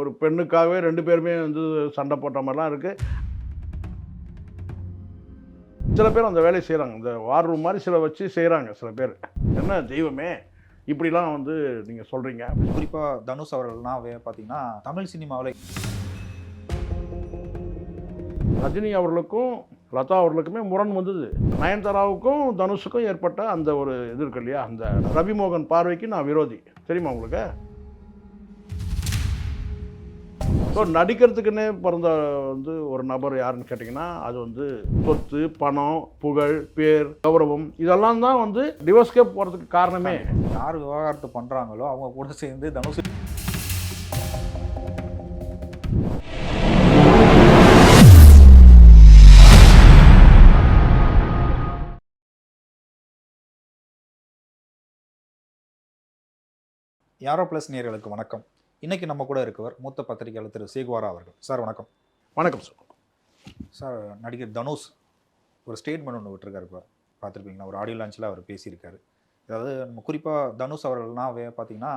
ஒரு பெண்ணுக்காகவே ரெண்டு பேருமே வந்து சண்டை போட்ட மாதிரிலாம் இருக்குது சில பேர் அந்த வேலையை செய்கிறாங்க இந்த வார் ரூம் மாதிரி சில வச்சு செய்கிறாங்க சில பேர். என்ன தெய்வமே இப்படிலாம் வந்து நீங்கள் சொல்கிறீங்க குறிப்பாக தனுஷ் அவர்கள்லாம் பார்த்தீங்கன்னா தமிழ் சினிமாவில் ரஜினி அவர்களுக்கும் லதா அவர்களுக்குமே முரண் வந்தது. நயன்தாராவுக்கும் தனுஷுக்கும் ஏற்பட்ட அந்த ஒரு இது இருக்கு இல்லையா? அந்த ரவிமோகன் பார்வைக்கு நான் விரோதி. தெரியுமா உங்களுக்கு? ஸோ நடிக்கிறதுக்குன்னே பிறந்த வந்து ஒரு நபர் யாருன்னு கேட்டிங்கன்னா அது வந்து சொத்து பணம் புகழ் பேர் கௌரவம் இதெல்லாம் தான் வந்து டிவோர்ஸ்கே போகிறதுக்கு காரணமே. யார் விவகாரத்தை பண்ணுறாங்களோ அவங்க கூட சேர்ந்து தனுஷ் யாரோ ப்ளஸ் நேர்களுக்கு வணக்கம். இன்னைக்கு நம்ம கூட இருக்கவர் மூத்த பத்திரிகையாளர் திரு சேகுவாரா அவர்கள். சார் வணக்கம். வணக்கம் சார். சார் நடிகர் தனுஷ் ஒரு ஸ்டேட்மெண்ட் ஒன்று விட்டுருக்காரு இப்போ. பார்த்துருப்பீங்களா? ஒரு ஆடியோ லான்ச்சில் அவர் பேசியிருக்காரு. அதாவது நம்ம குறிப்பாக தனுஷ் அவர்கள்லாம் பார்த்தீங்கன்னா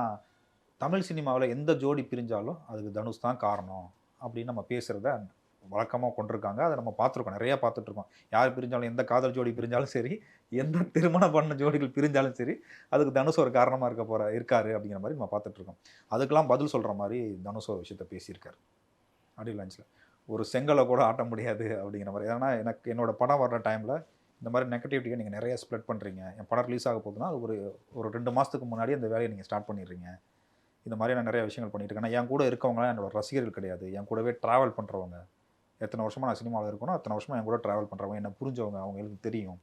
தமிழ் சினிமாவில் எந்த ஜோடி பிரிஞ்சாலும் அதுக்கு தனுஷ் தான் காரணம் அப்படின்னு நம்ம பேசுகிறத வழக்கமாக கொண்டிருக்காங்க. அதை நம்ம பார்த்துருக்கோம். நிறையா பார்த்துட்ருக்கோம் யார் பிரிஞ்சாலும் எந்த காதல் ஜோடி பிரிஞ்சாலும் சரி எந்த திருமணம் பண்ண ஜோடிகள் பிரிஞ்சாலும் சரி அதுக்கு தனுஷ் ஒரு காரணமாக இருக்க போகிற இருக்காரு அப்படிங்கிற மாதிரி நம்ம பார்த்துட்ருக்கோம் அதுக்கெல்லாம் பதில் சொல்கிற மாதிரி தனுஷ் ஒரு விஷயத்த பேசியிருக்காரு. ஆடியோ லான்ச்சில் ஒரு செங்கலை கூட ஆட்ட முடியாது அப்படிங்கிற மாதிரி. ஏன்னா எனக்கு என்னோட படம் வர்ற டைமில் இந்த மாதிரி நெகட்டிவிட்டியை நீங்கள் நிறைய ஸ்ப்ரெட் பண்ணுறீங்க என் படம் ரிலீஸ் ஆக போகுதுன்னா அது ஒரு ஒரு ரெண்டு மாதத்துக்கு முன்னாடி அந்த வேலையை நீங்கள் ஸ்டார்ட் பண்ணிடுறீங்க. இந்த மாதிரி நான் நிறைய விஷயங்கள் பண்ணிட்டுருக்கேன். இருக்கேன் என் கூட இருக்கவங்களாம் என்னோடய ரசிகர்கள் கிடையாது. என் கூடவே ட்ராவல் பண்ணுறவங்க எத்தனை வருஷமாக நான் சினிமாவில் இருக்கணும் அத்தனை வருஷமாக என் கூட ட்ராவல் பண்ணுறவங்க என்ன புரிஞ்சவங்க அவங்களுக்கு தெரியும்.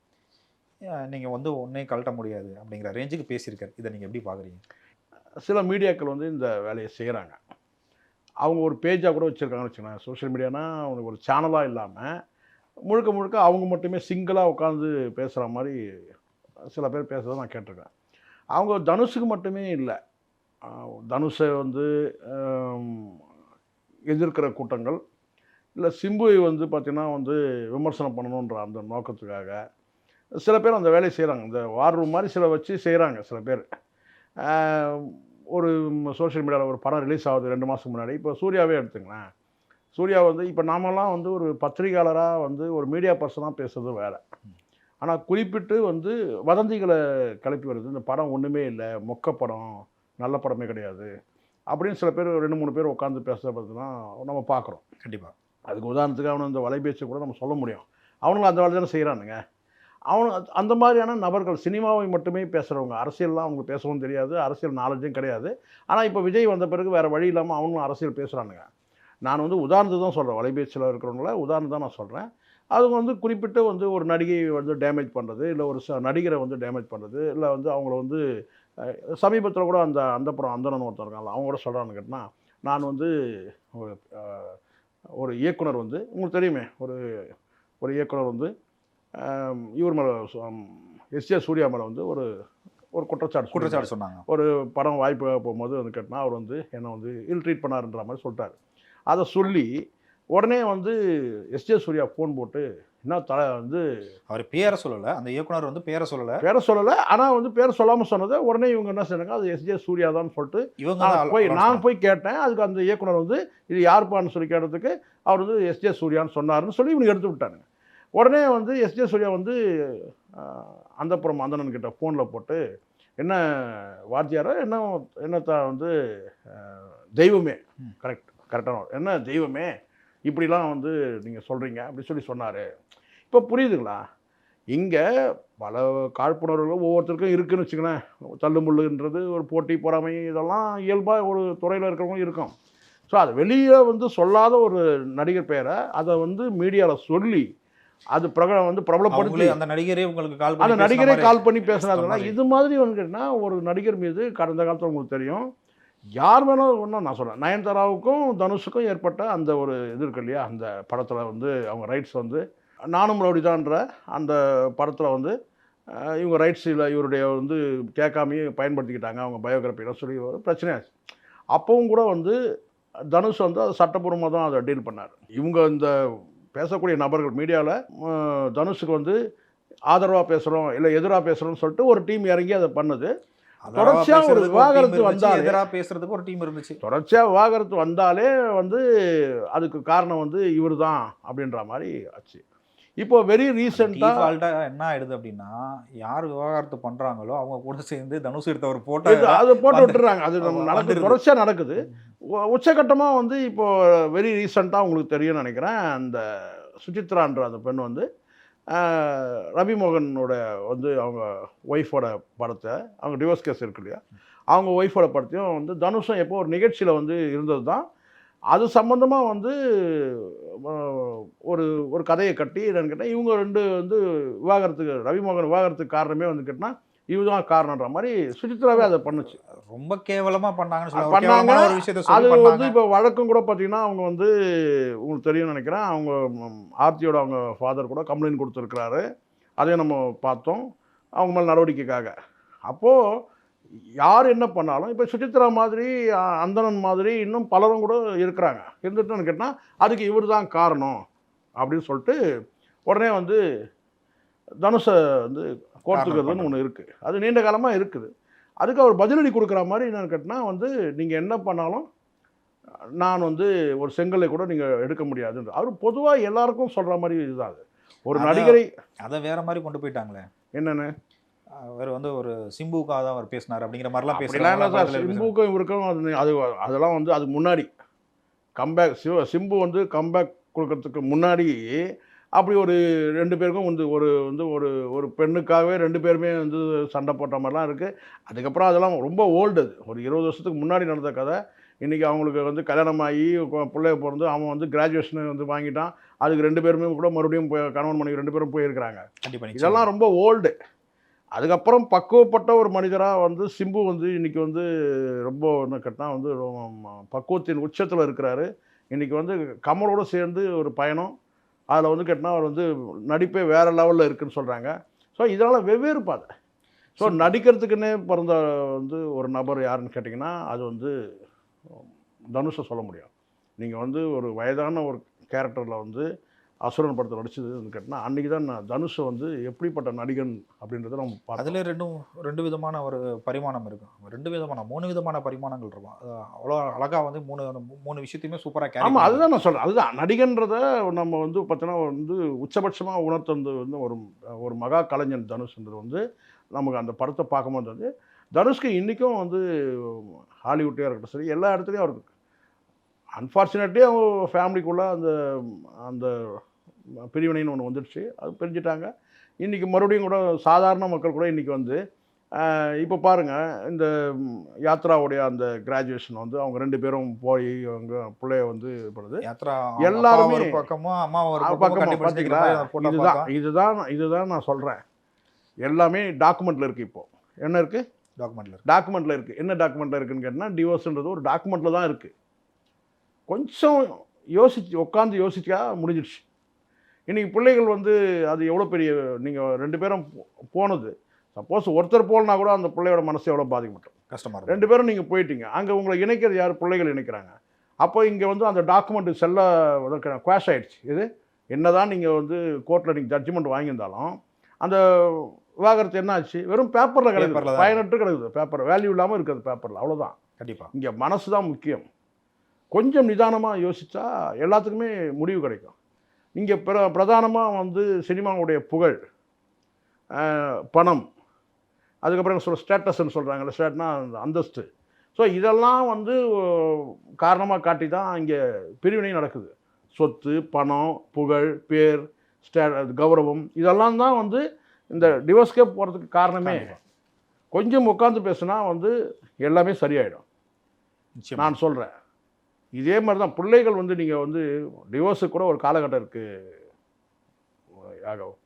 நீங்கள் வந்து ஒன்றையும் கழட்ட முடியாது அப்படிங்கிற ரேஞ்சுக்கு பேசியிருக்காரு. இதை நீங்கள் எப்படி பார்க்குறீங்க சில மீடியாக்கள் வந்து இந்த வேலையை செய்கிறாங்க அவங்க ஒரு பேஜாக கூட வச்சுருக்காங்கன்னு வச்சுக்கோங்க சோஷியல் மீடியானா அவங்களுக்கு ஒரு சேனலாக இல்லாமல் முழுக்க முழுக்க அவங்க மட்டுமே சிங்கிளாக உட்காந்து பேசுகிற மாதிரி சில பேர் பேசுகிறத நான் கேட்டிருக்கேன். அவங்க தனுஷுக்கு மட்டுமே இல்லை. தனுஷை வந்து எதிர்க்கிற கூட்டங்கள் இல்லை சிம்புவை வந்து பார்த்திங்கன்னா வந்து விமர்சனம் பண்ணணுன்ற அந்த நோக்கத்துக்காக சில பேர் அந்த வேலையை செய்கிறாங்க இந்த வார் ரூம் மாதிரி சில வச்சு செய்கிறாங்க சில பேர். ஒரு சோஷியல் மீடியாவில் ஒரு படம் ரிலீஸ் ஆகுது ரெண்டு மாதத்துக்கு முன்னாடி. இப்போ சூர்யாவே எடுத்துங்களேன். சூர்யா வந்து இப்போ நாமெல்லாம் வந்து ஒரு பத்திரிகையாளராக வந்து ஒரு மீடியா பர்சனாக பேசுறது வேறு. ஆனால் குறிப்பிட்டு வந்து வதந்திகளை கிளப்பி வருது. இந்த படம் ஒன்றுமே இல்லை மொக்க படம் நல்ல படமே கிடையாது. அப்படின்னு சில பேர் ரெண்டு மூணு பேர் உட்காந்து பேசுகிறத தான் நம்ம பார்க்குறோம் கண்டிப்பாக அதுக்கு உதாரணத்துக்கு அவனை அந்த வலைபேசியை கூட நம்ம சொல்ல முடியும். அவனுங்களும் அந்த வேலை தானே செய்கிறானுங்க அவனு அந்த மாதிரியான நபர்கள் சினிமாவை மட்டுமே பேசுகிறவங்க அரசியல்லாம் அவங்க பேசவும் தெரியாது. அரசியல் நாலேஜும் கிடையாது. ஆனால் இப்போ விஜய் வந்த பிறகு வேறு வழி இல்லாமல் அவனும் அரசியல் பேசுகிறானுங்க நான் வந்து உதாரணத்தை தான் சொல்கிறேன் வலைபேச்சியில் இருக்கிறவங்கள உதாரணம் தான் நான் சொல்கிறேன் அவங்க வந்து குறிப்பிட்டு வந்து ஒரு நடிகை வந்து டேமேஜ் பண்ணுறது இல்லை ஒரு ச நடிகரை வந்து டேமேஜ் பண்ணுறது இல்லை வந்து அவங்கள வந்து சமீபத்தில் கூட அந்த அந்த புறம் அந்தனன் ஒருத்தர் இருக்காங்களா அவங்க கூட சொல்கிறான்னு கேட்டால் நான் வந்து ஒரு இயக்குனர் வந்து உங்களுக்கு தெரியுமே ஒரு ஒரு இயக்குனர் வந்து இவர் மேலே எஸ் ஜே சூர்யா மேலே வந்து ஒரு ஒரு குற்றச்சாட்டு குற்றச்சாட்டு சொன்னாங்க. ஒரு படம் வாய்ப்பு போகும்போது வந்து கேட்டால் அவர் வந்து என்னை வந்து இல் ட்ரீட் பண்ணாருன்ற மாதிரி சொல்லிட்டாரு. அதை சொல்லி உடனே வந்து எஸ் ஜே சூர்யா ஃபோன் போட்டு என்ன தலை வந்து அவர் பேரை சொல்லலை அந்த இயக்குனர் வந்து பேரை சொல்லலை. பேரை சொல்லலை ஆனால் வந்து பேரை சொல்லாமல் சொன்னதை உடனே இவங்க என்ன செய்றாங்க அது எஸ் ஜே சூர்யா தான் சொல்லிட்டு இவங்க போய் நான் போய் கேட்டேன். அதுக்கு அந்த இயக்குனர் வந்து இது யாருப்பான்னு சொல்லி கேட்டதுக்கு அவர் வந்து எஸ்ஜே சூர்யான்னு சொன்னாருன்னு சொல்லி இவனுக்கு எடுத்து விட்டானுங்க. உடனே வந்து எஸ்ஜே சூர்யா வந்து அந்த புறம் அந்தணன் கிட்ட ஃபோனில் போட்டு என்ன வாத்தியாரோ என்ன என்னத்த வந்து தெய்வமே. கரெக்ட் கரெக்டான என்ன தெய்வமே? இப்படிலாம் வந்து நீங்கள் சொல்கிறீங்க அப்படி சொல்லி சொன்னார். இப்போ புரியுதுங்களா? இங்கே பல காழ்ப்புணர்வுகள் ஒவ்வொருத்தருக்கும் இருக்குன்னு வச்சுங்களேன் தள்ளுமுள்ளுன்றது ஒரு போட்டி பொறாமை இதெல்லாம் இயல்பாக ஒரு துறையில் இருக்கிறவங்க இருக்கும். ஸோ அது வெளியே வந்து சொல்லாத ஒரு நடிகர் பெயரை அதை வந்து மீடியாவில் சொல்லி அது பிரக வந்து பிரபலப்படுத்தி அந்த நடிகரே உங்களுக்கு கால் அந்த நடிகரே கால் பண்ணி பேசுன பேசுனாங்கன்னா. இது மாதிரி வந்து கேட்டிங்கன்னா ஒரு நடிகர் மீது கடந்த காலத்தில் உங்களுக்கு தெரியும். யார் வேணாலும் ஒன்றும் நான் சொல்கிறேன் நயன்தாராவுக்கும் தனுஷுக்கும் ஏற்பட்ட அந்த ஒரு இது இருக்கு இல்லையா? அந்த படத்தில் வந்து அவங்க ரைட்ஸ் வந்து. நானும் ரவுடிதான்ற அந்த படத்தில் வந்து இவங்க இவங்க ரைட்ஸில் இவருடைய வந்து கேட்காமையே பயன்படுத்திக்கிட்டாங்க. அவங்க பயோகிராஃபிலாம் சொல்லி ஒரு பிரச்சனையாச்சு அப்பவும் கூட வந்து தனுஷ் வந்து அது சட்டப்பூர்வமாக தான் அதை டீல் பண்ணார். இவங்க இந்த பேசக்கூடிய நபர்கள் மீடியாவில் தனுஷுக்கு வந்து ஆதரவாக பேசுகிறோம் இல்லை எதிராக பேசுகிறோம்னு சொல்லிட்டு ஒரு டீம் இறங்கி அதை பண்ணுது. தொடர்ச்சியா ஒரு விவாகரத்து வந்தாலே- எதிரா பேசுறதுக்கு ஒரு டீம் இருந்துச்சு. தொடர்ச்சியாக விவாகரத்து வந்தாலே வந்து அதுக்கு காரணம் வந்து இவர் தான் அப்படின்ற மாதிரி ஆச்சு. இப்போ வெரி ரீசெண்டாக என்ன ஆயிடுது அப்படின்னா யார் விவாகரத்து பண்றாங்களோ அவங்க கூட சேர்ந்து தனுஷ் எடுத்த ஒரு போட்டோ அது போட்டு விட்டுறாங்க. அது நடக்குது. தொடர்ச்சியாக நடக்குது உச்சகட்டமாக வந்து இப்போ வெரி ரீசெண்டாக உங்களுக்கு தெரியும்னு நினைக்கிறேன். அந்த சுசித்ரான்ற அந்த பெண் வந்து ரவிமோகனோட வந்து அவங்க ஒய்ஃபோட படத்தை அவங்க டிவோர்ஸ் கேஸ் இருக்கு இல்லையா? அவங்க ஒய்ஃபோட படத்தையும் வந்து தனுஷம் எப்போ ஒரு நிகழ்ச்சியில் வந்து இருந்தது தான் அது சம்மந்தமாக வந்து ஒரு ஒரு கதையை கட்டி என்னன்னு கேட்டால் இவங்க ரெண்டு வந்து விவாகரத்துக்கு ரவிமோகன் விவாகரத்துக்கு காரணமே வந்து கேட்டால் இதுதான் காரணன்ற மாதிரி சுசித்ராவே அதை பண்ணுச்சு. ரொம்ப கேவலமா பண்ணாங்கன்னு பண்ணாங்க. ஒரு விஷயத்த அது வந்து இப்போ வழக்கம் கூட பார்த்தீங்கன்னா அவங்க வந்து உங்களுக்கு தெரியும்னு நினைக்கிறேன் அவங்க ஆர்த்தியோட அவங்க ஃபாதர் கூட கம்ப்ளைண்ட் கொடுத்துருக்குறாரு. அதையும் நம்ம பார்த்தோம். அவங்க மேலே நடவடிக்கைக்காக. அப்போது யார் என்ன பண்ணாலும் இப்போ சுசித்ரா மாதிரி அ, அந்தணன் மாதிரி இன்னும் பலரும் கூட இருக்கிறாங்க. இருந்துட்டுன்னு கேட்டால் அதுக்கு இவர் தான் காரணம் அப்படின்னு சொல்லிட்டு உடனே வந்து தனுஷை வந்து கோர்த்துக்கிறதுன்னு ஒன்று இருக்குது அது நீண்ட காலமாக இருக்குது. அதுக்கு அவர் பதிலடி கொடுக்குற மாதிரி என்னன்னு கேட்டால் வந்து நீங்கள் என்ன பண்ணாலும் நான் வந்து ஒரு செங்கலை கூட நீங்கள் எடுக்க முடியாதுன்ற அவர் பொதுவாக எல்லாருக்கும் சொல்கிற மாதிரி இதுதான் அது. ஒரு. நடிகரை அதை வேற மாதிரி கொண்டு போயிட்டாங்களே. என்னென்னு? அவர் வந்து ஒரு சிம்புக்காக தான் அவர் பேசினார் அப்படிங்கிற மாதிரிலாம் பேசுறாங்க சிம்புக்கும் இவருக்கும் அது அது அதெல்லாம் வந்து அது முன்னாடி. கம்பேக் சிவ சிம்பு வந்து கம்பேக் கொடுக்கறதுக்கு முன்னாடி அப்படி ஒரு ரெண்டு பேருக்கும் வந்து ஒரு வந்து ஒரு ஒரு பெண்ணுக்காகவே ரெண்டு பேருமே வந்து சண்டை போட்ட மாதிரிலாம் இருக்குது அதுக்கப்புறம் அதெல்லாம் ரொம்ப ஓல்டு அது. ஒரு இருபது வருஷத்துக்கு முன்னாடி நடந்த கதை. இன்றைக்கி அவங்களுக்கு வந்து கல்யாணம் ஆகி பிள்ளைய பிறந்து அவன் வந்து கிராஜுவேஷன் வந்து வாங்கிட்டான். அதுக்கு ரெண்டு பேருமே கூட மறுபடியும் போய் கணவன் மனைவி ரெண்டு பேரும் போயிருக்கிறாங்க. இதெல்லாம் ரொம்ப ஓல்டு அதுக்கப்புறம் பக்குவப்பட்ட ஒரு மனிதராக வந்து சிம்பு வந்து இன்னைக்கு வந்து ரொம்ப என்ன கேட்டால் வந்து பக்குவத்தின் உச்சத்தில் இருக்கிறாரு. இன்னைக்கு வந்து கமலோட சேர்ந்து ஒரு பயணம். அதில் வந்து கேட்டால் அவர் வந்து நடிப்பே வேற லெவலில் இருக்குன்னு சொல்கிறாங்க ஸோ இதனால் வெவ்வேறு பாதை. ஸோ நடிக்கிறதுக்குன்னே பிறந்த வந்து ஒரு நபர் யாருன்னு கேட்டிங்கன்னா அது வந்து தனுஷை சொல்ல முடியும். நீங்கள் வந்து ஒரு வயதான ஒரு கேரக்டரில் வந்து அசுரன் படத்தில் நடிச்சதுன்னு கேட்டால் அன்றைக்கி தான் நான் தனுஷை வந்து எப்படிப்பட்ட நடிகன் அப்படின்றத நம்ம பார்த்தோம். அதுல ரெண்டும் ரெண்டு விதமான ஒரு பரிமாணம் இருக்கும் ரெண்டு விதமான மூணு விதமான பரிமாணங்கள் இருக்கும். அவ்வளோ அழகா வந்து மூணு மூணு விஷயத்தையுமே சூப்பரா கேரி ஆமாம் அதுதான் நான் சொல்கிறேன் அதுதான். நடிகன்றத நம்ம வந்து பார்த்தோன்னா வந்து உச்சபட்சமாக உணர்த்தது வந்து ஒரு ஒரு மகா கலைஞன் தனுஷ்ன்றது வந்து நமக்கு அந்த படத்தை பார்க்கும்போது வந்து தனுஷ்க்கு இன்றைக்கும் வந்து ஹாலிவுட்லேயே இருக்கட்டும் சரி எல்லா இடத்துலையும் அவருக்கு அன்ஃபார்ச்சுனேட்லி அவங்க ஃபேமிலிக்குள்ளே அந்த அந்த பிரிவினைன்னு ஒன்று வந்துடுச்சு. அது பிரிஞ்சுட்டாங்க. இன்றைக்கி மறுபடியும் கூட சாதாரண மக்கள் கூட இன்றைக்கி வந்து இப்போ பாருங்கள் இந்த யாத்ராவுடைய அந்த கிராஜுவேஷன் வந்து அவங்க ரெண்டு பேரும் போய் அவங்க பிள்ளைய வந்து பண்ணுது. யாத்ரா எல்லாருமே- ஒரு பக்கமும் அம்மா ஒரு பக்கமா பார்த்தீங்களா இதுதான். இதுதான் இதுதான் நான் சொல்கிறேன் எல்லாமே டாக்குமெண்ட்டில் இருக்குது இப்போ. என்ன இருக்குது இருக்கு. டாக்குமெண்ட்டில் இருக்குது என்ன டாக்குமெண்ட்டில் இருக்குன்னு கேட்டால் டிவோர்ஸ்ன்றது ஒரு டாக்குமெண்ட்டில் தான் இருக்குது கொஞ்சம் யோசிச்சு உட்காந்து யோசிச்சா முடிஞ்சிடுச்சு. இன்றைக்கி பிள்ளைகள் வந்து அது எவ்வளோ பெரிய நீங்கள் ரெண்டு பேரும் போ- போனது. சப்போஸ் ஒருத்தர் போகலனா கூட அந்த பிள்ளையோட மனசு எவ்வளோ பாதிக்கப்பட்டோம் கஷ்டமா இருக்கு. ரெண்டு பேரும் நீங்கள் போயிட்டீங்க. அங்கே உங்களை இணைக்கிறது யார்? பிள்ளைகள் இணைக்கிறாங்க. அப்போ இங்கே வந்து அந்த டாக்குமெண்ட் செல்ல குவாஷ் ஆயிடுச்சு. இது என்னதான் நீங்கள் வந்து கோர்ட்டில் நீங்கள் ஜட்ஜ்மெண்ட் வாங்கியிருந்தாலும் அந்த விவாகரத்து என்ன ஆச்சு வெறும் பேப்பரில் தான். பயனற்று கிடக்குது. பேப்பர் வேல்யூ இல்லாமல் இருக்குது பேப்பரில் அவ்வளோதான் கண்டிப்பா. இங்கே மனசு தான் முக்கியம். கொஞ்சம் நிதானமாக யோசித்தா எல்லாத்துக்குமே முடிவு கிடைக்கும். இங்கே பிர பிரதானமாக வந்து சினிமாவுடைய புகழ் பணம் அதுக்கப்புறம் சொல்ல ஸ்டேட்டஸ்ன்னு சொல்கிறாங்கல்ல ஸ்டேட்னா அந்த அந்தஸ்து. ஸோ இதெல்லாம் வந்து காரணமாக காட்டி தான் இங்கே பிரிவினை நடக்குது. சொத்து பணம் புகழ் பேர் ஸ்டே கௌரவம் இதெல்லாம் தான் வந்து இந்த டிவோர்ஸ்க்கே போகிறதுக்கு காரணமே. கொஞ்சம் உட்காந்து பேசுனா வந்து எல்லாமே சரியாயிடும். நான் சொல்கிறேன் இதே மாதிரி தான் பிள்ளைகள் வந்து நீங்கள் வந்து டிவோர்ஸுக்கு கூட ஒரு காலகட்டம் இருக்குது யாகவும்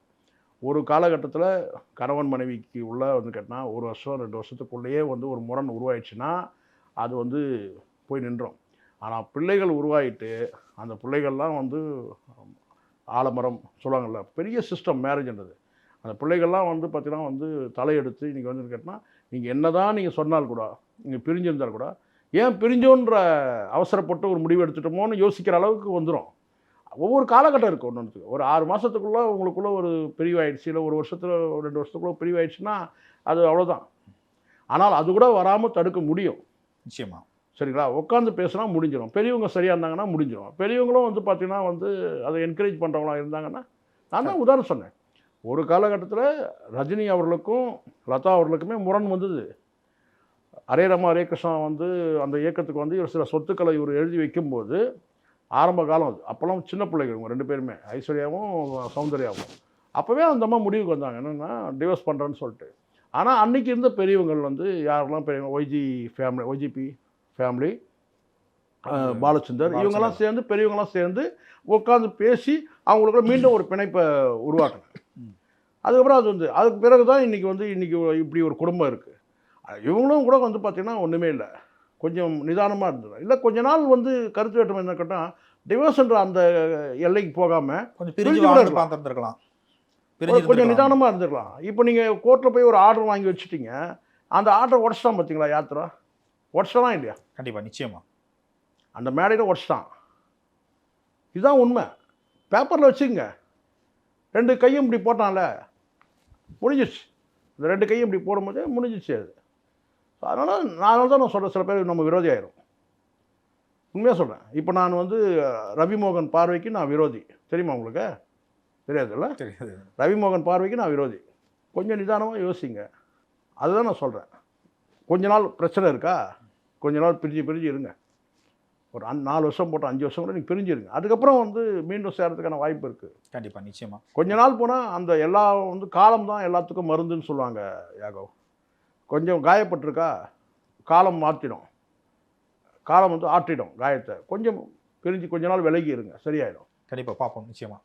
ஒரு காலகட்டத்தில் கணவன் மனைவிக்கு உள்ள வந்து கேட்டால் ஒரு வருஷம் ரெண்டு வருஷத்துக்குள்ளேயே வந்து ஒரு முரண் உருவாயிடுச்சுன்னா அது வந்து போய் நின்றோம். ஆனால் பிள்ளைகள் உருவாயிட்டு அந்த பிள்ளைகள்லாம் வந்து ஆலமரம் சொல்லுவாங்கள்ல பெரிய சிஸ்டம் மேரேஜ்ன்றது அந்த பிள்ளைகள்லாம் வந்து பார்த்தீங்கன்னா வந்து தலையெடுத்து இன்றைக்கி வந்து கேட்டால் நீங்கள் என்ன தான் நீங்கள் சொன்னால் கூட நீங்கள் பிரிஞ்சிருந்தால் கூட ஏன் பிரிஞ்சோன்ற அவசரப்பட்டு ஒரு முடிவு எடுத்துட்டோமோன்னு யோசிக்கிற அளவுக்கு வந்துடும் ஒவ்வொரு காலகட்டம் இருக்குது ஒன்று ஒரு ஆறு மாதத்துக்குள்ளே உங்களுக்குள்ள ஒரு பிரிவாயிடுச்சு. இல்லை ஒரு வருஷத்தில் ஒரு ரெண்டு வருஷத்துக்குள்ள பிரிவாயிடுச்சுன்னா அது அவ்வளோதான் ஆனால் அது கூட வராமல் தடுக்க முடியும். நிச்சயமா. சரிங்களா? உட்காந்து பேசினா முடிஞ்சிடும் பெரியவங்க சரியாக இருந்தாங்கன்னா முடிஞ்சிடும் பெரியவங்களும் வந்து பார்த்தீங்கன்னா வந்து அதை என்கரேஜ் பண்ணுறவங்களா இருந்தாங்கன்னா நான் தான் உதாரணம் சொன்னேன். ஒரு காலகட்டத்தில் ரஜினி அவர்களுக்கும் லதா அவர்களுக்குமே முரண் வந்தது. ஹரே ராமா ஹரே கிருஷ்ணா வந்து அந்த இயக்கத்துக்கு வந்து ஒரு சில சொத்துக்களை இவர் எழுதி வைக்கும்போது ஆரம்ப காலம் அது. அப்போல்லாம் சின்ன பிள்ளைகள் இவங்க ரெண்டு பேருமே. ஐஸ்வர்யாவும் சௌந்தர்யாவும். அப்போவே அந்த அம்மா முடிவுக்கு வந்தாங்க. என்னென்னா டிவோர்ஸ் பண்ணுறேன்னு சொல்லிட்டு. ஆனால் அன்னைக்கு இருந்த பெரியவங்கள் வந்து யாரெல்லாம் பெரியவங்க? YG family YGP family Balachander. இவங்கெல்லாம் சேர்ந்து பெரியவங்கெல்லாம் சேர்ந்து உட்காந்து பேசி அவங்களுக்குள்ள மீண்டும் ஒரு பிணைப்பை உருவாக்கினாங்க. அதுக்கப்புறம் அது வந்து அதுக்கு பிறகு தான் இன்றைக்கி வந்து இன்றைக்கி இப்படி ஒரு குடும்பம் இருக்குது இவங்களும் கூட வந்து பார்த்திங்கன்னா ஒன்றுமே இல்லை. கொஞ்சம் நிதானமாக இருந்தது. இல்லை கொஞ்ச நாள் வந்து கருத்து வேற்றுமை என்ன கேட்டால் டிவோர்ஸ்ன்ற அந்த எல்லைக்கு போகாமல் கொஞ்சம் பிரிஞ்சு. பார்த்துருந்துருக்கலாம். கொஞ்சம் நிதானமாக இருந்துக்கலாம் இப்போ நீங்கள் கோர்ட்டில் போய் ஒரு ஆர்டர் வாங்கி வச்சுட்டீங்க. அந்த ஆர்டரை உடச்சிட்டான் பார்த்தீங்களா யாத்திரா? உடச்சிட்டானா இல்லையா? கண்டிப்பா நிச்சயமா. அந்த மேடையில் உடச்சிட்டான். இதுதான் உண்மை. பேப்பரில் வச்சுக்கங்க. ரெண்டு கையும் இப்படி போட்டான்ல. முடிஞ்சிச்சு இந்த ரெண்டு கையும் இப்படி போடும்போது முடிஞ்சிச்சு அது. அதனால் நான் தான் நான் சொல்கிறேன் சில பேர் நம்ம விரோதி ஆயிரும். உண்மையாக சொல்கிறேன் இப்போ நான் வந்து ரவிமோகன் பார்வைக்கு நான் விரோதி. தெரியுமா உங்களுக்கு? தெரியாதுல்ல? தெரியாது. ரவிமோகன் பார்வைக்கு நான் விரோதி. கொஞ்சம் நிதானமாக யோசிங்க. அதுதான் நான் சொல்கிறேன் கொஞ்ச நாள் பிரச்சனை இருக்கா? கொஞ்ச நாள் பிரிஞ்சு பிரிஞ்சு இருங்க. ஒரு அந் நாலு வருஷம் போட்டு அஞ்சு வருஷம் கூட நீங்கள் பிரிஞ்சிருங்க. அதுக்கப்புறம் வந்து மீண்டும் சேர்றதுக்கான வாய்ப்பு இருக்குது கண்டிப்பா நிச்சயமா. கொஞ்ச நாள் போனால் அந்த எல்லா வந்து காலம் தான் எல்லாத்துக்கும் மருந்துன்னு சொல்லுவாங்க யாகவ் கொஞ்சம் காயப்பட்டிருக்கா காலம் மாற்றிடும். காலம் வந்து ஆற்றிடும் காயத்தை. கொஞ்சம் பிரிஞ்சு கொஞ்ச நாள் விலகி இருங்க சரியாயிடும். கண்டிப்பாக பார்ப்போம். நிச்சயமாக